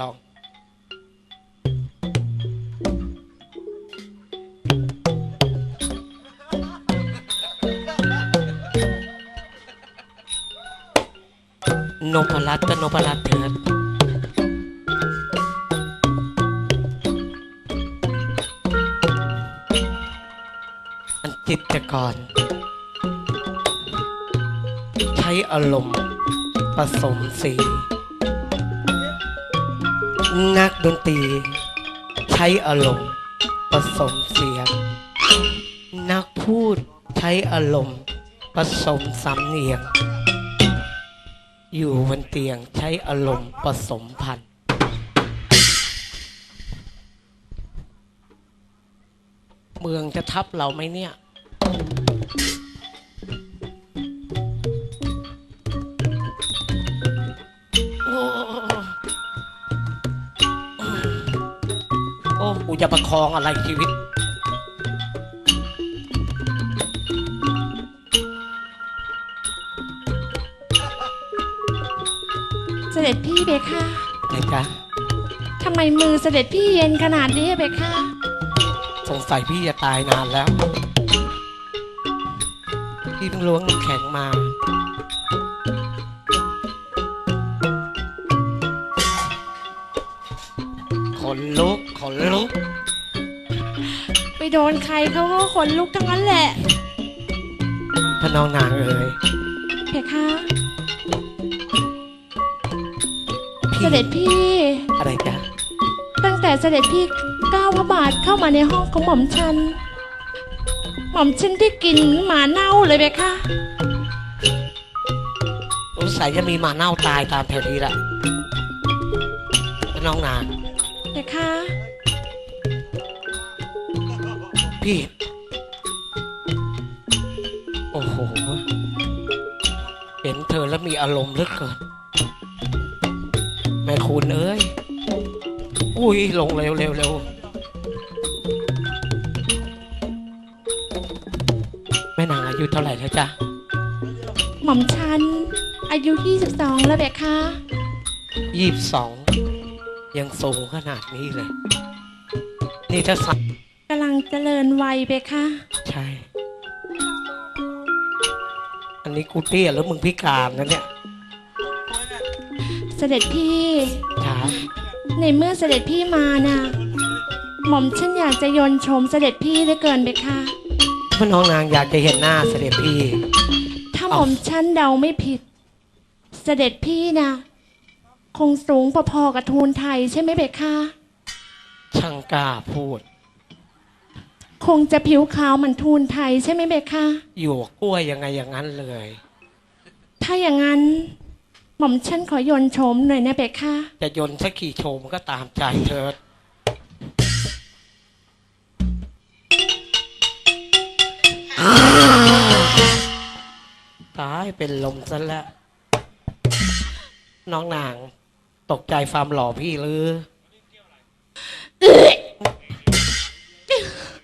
ลองนพรัตน์ก็นพรัตน์เถิดอันจิตกร ใช้อารมณ์ผสมสี นักดนตรี ใช้อารมณ์ผสมเสียง นักพูดใช้อารมณ์ผสมสำเนียง อยู่บนเตียงใช้อารมณ์ผสมพันธ์เมืองจะทับเราไหมเนี่ย จะประคองอะไรชีวิต เสด็จพี่เบค่ะไหนจ๊ะทำไมมือเสด็จพี่เย็นขนาดนี้เบค่ะสงสัยพี่จะตายนานแล้ว พี่เพิ่งล้วงน้ำแข็งมา นลุก ไปโดนใครเขาก็ขนลุกทั้งนั้นแหละ พระนองนางเอ๋ยเบค่ะเสด็จพี่อะไรจ๊ะตั้งแต่เสด็จพี่ก้าวพระบาทเข้ามาในห้องของหม่อมฉัน หม่อมฉันได้กลินหมาเน่าเลยเบค่ะสงสัยจะมีหมาเน่าตายตามแถวนี้ละพระน้องนางเบค่ะ พี่ โอ้โห เห็นเธอแล้วมีอารมณ์เหลือเกินแม่คุณเอ้ย อุ้ย ลงเร็วเร็วเร็วแม่นางอายุเท่าไหร่แล้วจ๊ะ หม่อมฉัน อายุ 22 แล้วเบค่ะยี่สิบสอง ยังสูงขนาดนี้เลย นี่ถ้าสักกำลัง เจริญวัยเบค่ะใช่ อันนี้กูเตี้ยแล้วมึงพิการนะเนี่ยเสด็จพี่จ้าในเมื่อเสด็จพี่มานะหม่อมฉันอยากจะยนต์ชมเสด็จพี่เหลือเกินเบค่ะพ่อน้องนางอยากจะเห็นหน้าเสด็จพี่ ถ้าหเอาม่อมฉันเดาไม่ผิด เสด็จพี่นะคงสูงพอๆกับทูลไทยใช่ไหมเบค่ะช่างกล้าพูด คงจะผิวขาวเหมือนทูลไทยใช่ไหมเบค่ะอยู่กับกล้วยยังไงอย่างนั้นเลย ถ้าอย่างนั้น หม่อมฉันขอยนต์ชมหน่อยนะเบค่ะจะยนต์สักกี่โชมก็ตามใจเธอตายเป็นลมซะแล้ว น้องนาง ตกใจความหล่อพี่หรือ